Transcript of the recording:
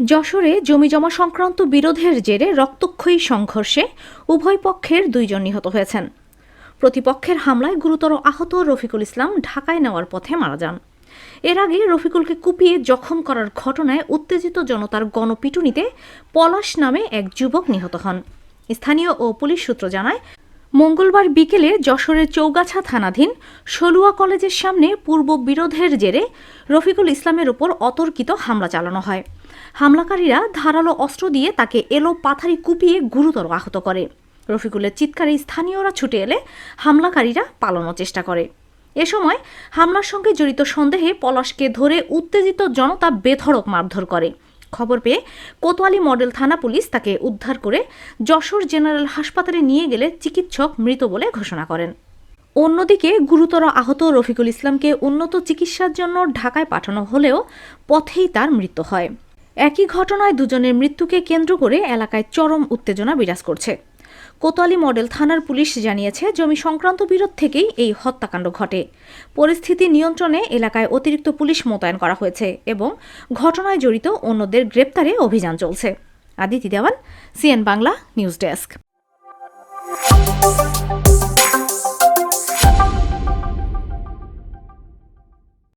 যশোরে জমিজমা সংক্রান্ত বিরোধের জেরে রক্তক্ষয়ী সংঘর্ষে উভয় পক্ষের দুইজন নিহত হয়েছেন। প্রতিপক্ষের হামলায় গুরুতর আহত রফিকুল ইসলাম ঢাকায় নেওয়ার পথে মারা যান। এর আগে রফিকুলকে কুপিয়ে জখম করার ঘটনায় উত্তেজিত জনতার গণপিটুনিতে পলাশ নামে এক যুবক নিহত হন। স্থানীয় ও পুলিশ সূত্র জানায় মঙ্গলবার বিকেলে যশোরের চৌগাছা থানাধীন সলুয়া কলেজের সামনে পূর্ব বিরোধের জেরে রফিকুল ইসলামের উপর অতর্কিত হামলা চালানো হয়। হামলাকারীরা ধারালো অস্ত্র দিয়ে তাকে এলো পাথারি কুপিয়ে গুরুতর আহত করে। রফিকুলের চিৎকারে স্থানীয়রা ছুটে এলে হামলাকারীরা পালানোর চেষ্টা করে। এ সময় হামলার সঙ্গে জড়িত সন্দেহে পলাশকে ধরে উত্তেজিত জনতা বেধড়ক মারধর করে। খবর পেয়ে কোতোয়ালি মডেল থানা পুলিশ তাকে উদ্ধার করে যশোর জেনারেল হাসপাতালে নিয়ে গেলে চিকিৎসক মৃত বলে ঘোষণা করেন। অন্যদিকে গুরুতর আহত রফিকুল ইসলামকে উন্নত চিকিৎসার জন্য ঢাকায় পাঠানো হলেও পথেই তার মৃত্যু হয়। একই ঘটনায় দুজনের মৃত্যুকে কেন্দ্র করে এলাকায় চরম উত্তেজনা বিরাজ করছে। কোতোয়ালি মডেল থানার পুলিশ জানিয়েছে, জমি সংক্রান্ত বিরোধ থেকেই এই হত্যাকাণ্ড ঘটে। পরিস্থিতি নিয়ন্ত্রণে এলাকায় অতিরিক্ত পুলিশ মোতায়েন করা হয়েছে এবং ঘটনায় জড়িত অন্যদের গ্রেপ্তারে অভিযান চলছে। Aditi Dewan, CN Bangla, news desk.